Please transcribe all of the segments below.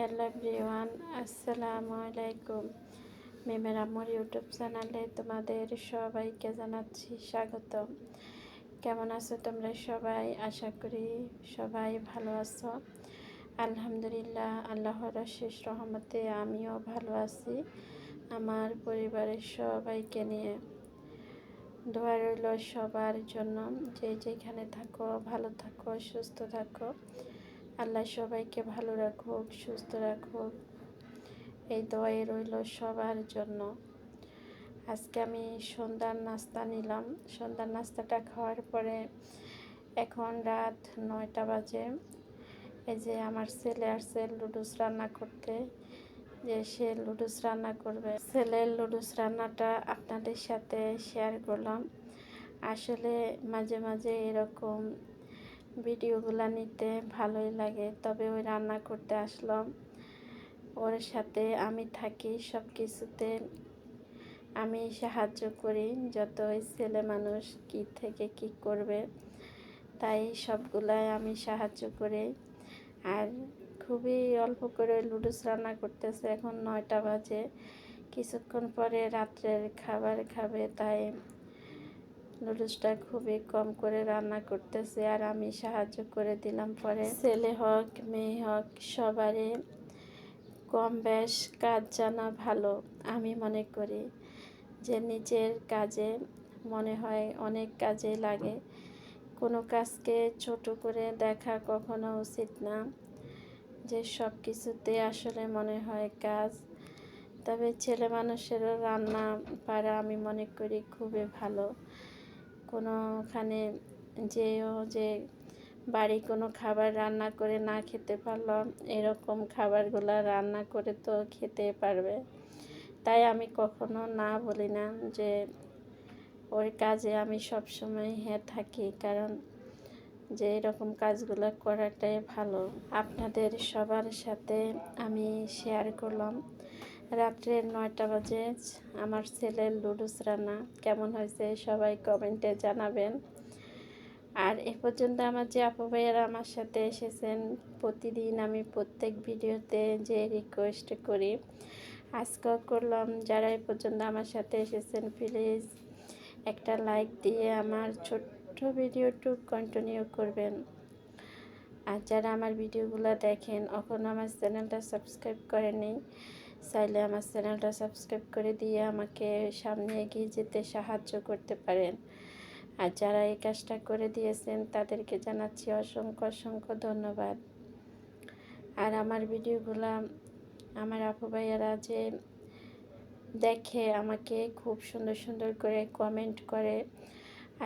Hello everyone, আসসালামু আলাইকুম। মেমের আম্মুর ইউটিউব চ্যানেলে তোমাদের সবাইকে জানাচ্ছি স্বাগত। কেমন আছো তোমরা সবাই? আশা করি সবাই ভালো আছো। আলহামদুলিল্লাহ, আল্লাহর শেষ রহমতে আমিও ভালো আছি, আমার পরিবারের সবাইকে নিয়ে। দোয়া রইল সবার জন্য, যে যেখানে থাকো, ভালো থাকো, সুস্থ থাকো। আল্লাহ সবাইকে ভালো রাখুক, সুস্থ রাখুক। এই দোয়াই রইল সবার জন্য। আজকে আমি সন্ধ্যার নাস্তা নিলাম। সন্ধ্যার নাস্তাটা খাওয়ার পরে এখন রাত নয়টা বাজে। এই যে আমার ছেলে আসছে লুডুস রান্না করতে। যে সে লুডুস রান্না করবে। ছেলের লুডুস রান্নাটা আপনাদের সাথে শেয়ার করলাম। আসলে মাঝে মাঝে এরকম ভিডিওগুলো নিতে ভালোই লাগে। তবে ওই রান্না করতে আসলাম। ওর সাথে আমি থাকি সব কিছুতে আমি সাহায্য করি যত ওই ছেলে মানুষ কি থেকে কি করবে। তাই সবগুলাই আমি সাহায্য করি। আর খুবই অল্প করে লুডুস রান্না করতেছে। এখন নয়টা বাজে। কিছুক্ষণ পরে রাত্রের খাবার খাবে, তাই নুডলসটা খুবই কম করে রান্না করতেছে আর আমি সাহায্য করে দিলাম পরে। ছেলে হোক, মেয়ে হোক, সবারই কম বেশ কাজ জানা ভালো, আমি মনে করি যে নিজের কাজে মনে হয় অনেক কাজে লাগে। কোনো কাজকে ছোট করে দেখা কখনো উচিত না, যে সব কিছুতে আসলে মনে হয় কাজ। তবে ছেলে মানুষেরও রান্না পারা আমি মনে করি খুবই ভালো। কোনোখানে যেও যে বাড়ি কোনো খাবার রান্না করে না খেতে পারলাম এরকম খাবারগুলো রান্না করে তো খেতে পারবে। তাই আমি কখনো না বলি না যে ওর কাজে আমি সবসময় হ্যাঁ থাকি, কারণ যে এরকম কাজগুলো করাটাই ভালো। আপনাদের সবার সাথে আমি শেয়ার করলাম। রাত্রে নয়টা বাজে, আমার ছেলের লুডুস রান্না, কেমন হয়েছে সবাই কমেন্টে জানাবেন। আর এ পর্যন্ত আমার যে আপু ভাইয়ারা আমার সাথে এসেছেন, প্রতিদিন আমি প্রত্যেক ভিডিওতে যে রিকোয়েস্ট করি, আজকেও করলাম। যারা এ পর্যন্ত আমার সাথে এসেছেন প্লিজ একটা লাইক দিয়ে আমার ছোট্ট ভিডিওটুক কন্টিনিউ করবেন। আর যারা আমার ভিডিওগুলো দেখেন এখনও আমার চ্যানেলটা সাবস্ক্রাইব করেনি চাইলে আমার চ্যানেলটা সাবস্ক্রাইব করে দিয়ে আমাকে সামনে এগিয়ে যেতে সাহায্য করতে পারেন। আর যারা এই কাজটা করে দিয়েছেন, তাদেরকে জানাচ্ছি অসংখ্য অসংখ্য ধন্যবাদ। আর আমার ভিডিওগুলো আমার আপু ভাইয়ারা যে দেখে আমাকে খুব সুন্দর সুন্দর করে কমেন্ট করে,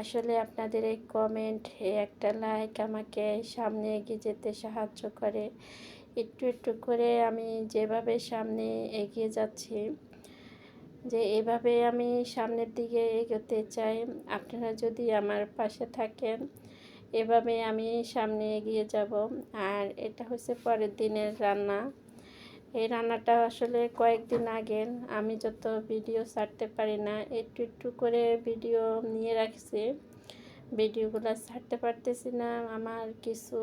আসলে আপনাদের এই কমেন্ট একটা লাইক আমাকে সামনে এগিয়ে যেতে সাহায্য করে। একটু একটু করে আমি যেভাবে সামনে এগিয়ে যাচ্ছি, যে এভাবে আমি সামনের দিকে এগোতে চাই, আপনারা যদি আমার পাশে থাকেন, এভাবে আমি সামনে এগিয়ে যাব। আর এটা হচ্ছে পরের দিনের রান্না। এই রান্নাটা আসলে কয়েকদিন আগে আমি যত ভিডিও ছাড়তে পারি না, একটু একটু করে ভিডিও নিয়ে রাখছি। ভিডিওগুলো ছাড়তে পারতেছি না, আমার কিছু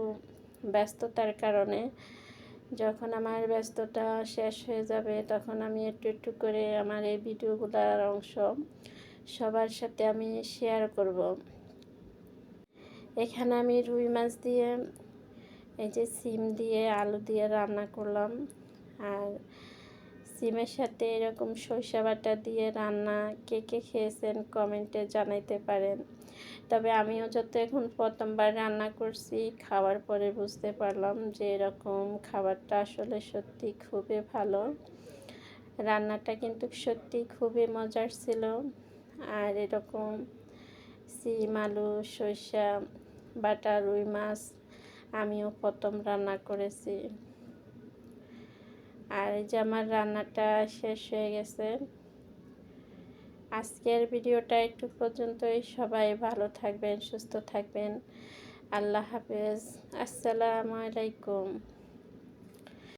ব্যস্ততার কারণে। যখন আমার ব্যস্ততা শেষ হয়ে যাবে, তখন আমি একটু একটু করে আমার এই ভিডিওগুলোর অংশ সবার সাথে আমি শেয়ার করব। এখানে আমি রুই মাছ দিয়ে, এই যে সিম দিয়ে আলু দিয়ে রান্না করলাম। আর সিমের সাথে এরকম সরিষা বাটা দিয়ে রান্না কে কে খেয়েছেন কমেন্টে জানাইতে পারেন। তবে আমিও যত এখন প্রথমবার রান্না করছি, খাওয়ার পরে বুঝতে পারলাম যে এরকম খাবারটা আসলে সত্যি খুবই ভালো। রান্নাটা কিন্তু সত্যি খুবই মজার ছিল। আর এরকম সিম, আলু, সর্ষা, বাটা, রুই মাছ আমিও প্রথম রান্না করেছি। আর এই যে আমার রান্নাটা শেষ হয়ে গেছে। আজকের ভিডিওটা একটু পর্যন্তই। সবাই ভালো থাকবেন সুস্থ থাকবেন। আল্লাহ হাফেজ। আসসালামু আলাইকুম।